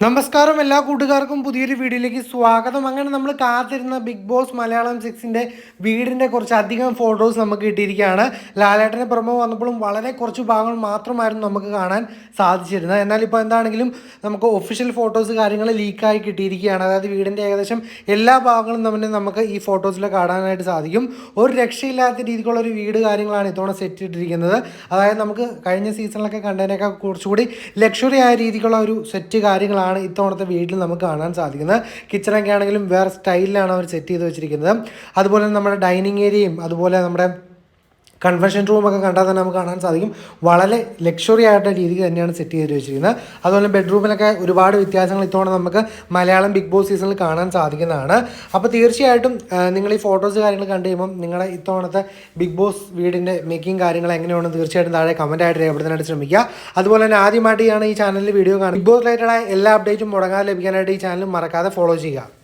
നമസ്കാരം എല്ലാ കൂട്ടുകാർക്കും പുതിയൊരു വീഡിയോയിലേക്ക് സ്വാഗതം. അങ്ങനെ നമ്മൾ കാത്തിരുന്ന ബിഗ് ബോസ് മലയാളം സിക്സിന്റെ വീടിന്റെ കുറച്ച് അധികം ഫോട്ടോസ് നമുക്ക് കിട്ടിയിരിക്കുകയാണ്. ലാലേട്ടന്റെ പുറമെ വന്നപ്പോഴും വളരെ കുറച്ച് ഭാഗങ്ങൾ മാത്രമായിരുന്നു നമുക്ക് കാണാൻ സാധിച്ചിരുന്നത്. എന്നാൽ ഇപ്പോൾ എന്താണെങ്കിലും നമുക്ക് ഒഫീഷ്യൽ ഫോട്ടോസ് കാര്യങ്ങൾ ലീക്കായി കിട്ടിയിരിക്കുകയാണ്. അതായത് വീടിന്റെ ഏകദേശം എല്ലാ ഭാഗങ്ങളും തന്നെ നമുക്ക് ഈ ഫോട്ടോസിൽ കാണാനായിട്ട് സാധിക്കും. ഒരു രക്ഷയില്ലാത്ത രീതിക്കുള്ള ഒരു വീട് കാര്യങ്ങളാണ് ഇത്തവണ സെറ്റ് ഇട്ടിരിക്കുന്നത് അതായത് നമുക്ക് കഴിഞ്ഞ സീസണിലൊക്കെ കണ്ടതിനേക്കാൾ കുറച്ചുകൂടി ലക്ഷറി ആയ രീതിക്കുള്ള ഒരു സെറ്റ് കാര്യങ്ങളാണ് ഇത്തവണത്തെ വീട്ടിൽ നമുക്ക് കാണാൻ സാധിക്കുന്നത്. കിച്ചണൊക്കെ ആണെങ്കിലും വേറെ സ്റ്റൈലിലാണ് അവർ സെറ്റ് ചെയ്ത് വെച്ചിരിക്കുന്നത്. അതുപോലെ നമ്മുടെ ഡൈനിങ് ഏരിയയും അതുപോലെ നമ്മുടെ കൺവെൻഷൻ റൂമൊക്കെ കണ്ടാൽ തന്നെ നമുക്ക് കാണാൻ സാധിക്കും. വളരെ ലക്ഷറി ആയിട്ട് രീതിക്ക് തന്നെയാണ് സെറ്റ് ചെയ്ത് വെച്ചിരിക്കുന്നത്. അതുപോലെ ബെഡ്റൂമിലൊക്കെ ഒരുപാട് വ്യത്യാസങ്ങൾ ഇത്തവണ നമുക്ക് മലയാളം ബിഗ് ബോസ് സീസണിൽ കാണാൻ സാധിക്കുന്നതാണ്. അപ്പോൾ തീർച്ചയായിട്ടും നിങ്ങൾ ഈ ഫോട്ടോസ് കാര്യങ്ങൾ കണ്ടു കഴിയുമ്പം നിങ്ങളുടെ ഇത്തവണത്തെ ബിഗ് ബോസ് വീടിന്റെ മേക്കിംഗ് കാര്യങ്ങൾ എങ്ങനെയാണെന്ന് തീർച്ചയായിട്ടും താഴെ കമന്റ് ആയിട്ട് രേഖപ്പെടുത്താനായിട്ട് ശ്രമിക്കുക. അതുപോലെ തന്നെ ആദ്യമായിട്ടാണ് ഈ ചാനലിൽ വീഡിയോ കാണുന്നത്. ബിഗ് ബോസ് റിലേറ്റഡായ എല്ലാ അപ്ഡേറ്റും മുടങ്ങാതെ ലഭിക്കാനായിട്ട് ഈ ചാനൽ മറക്കാതെ ഫോളോ ചെയ്യുക.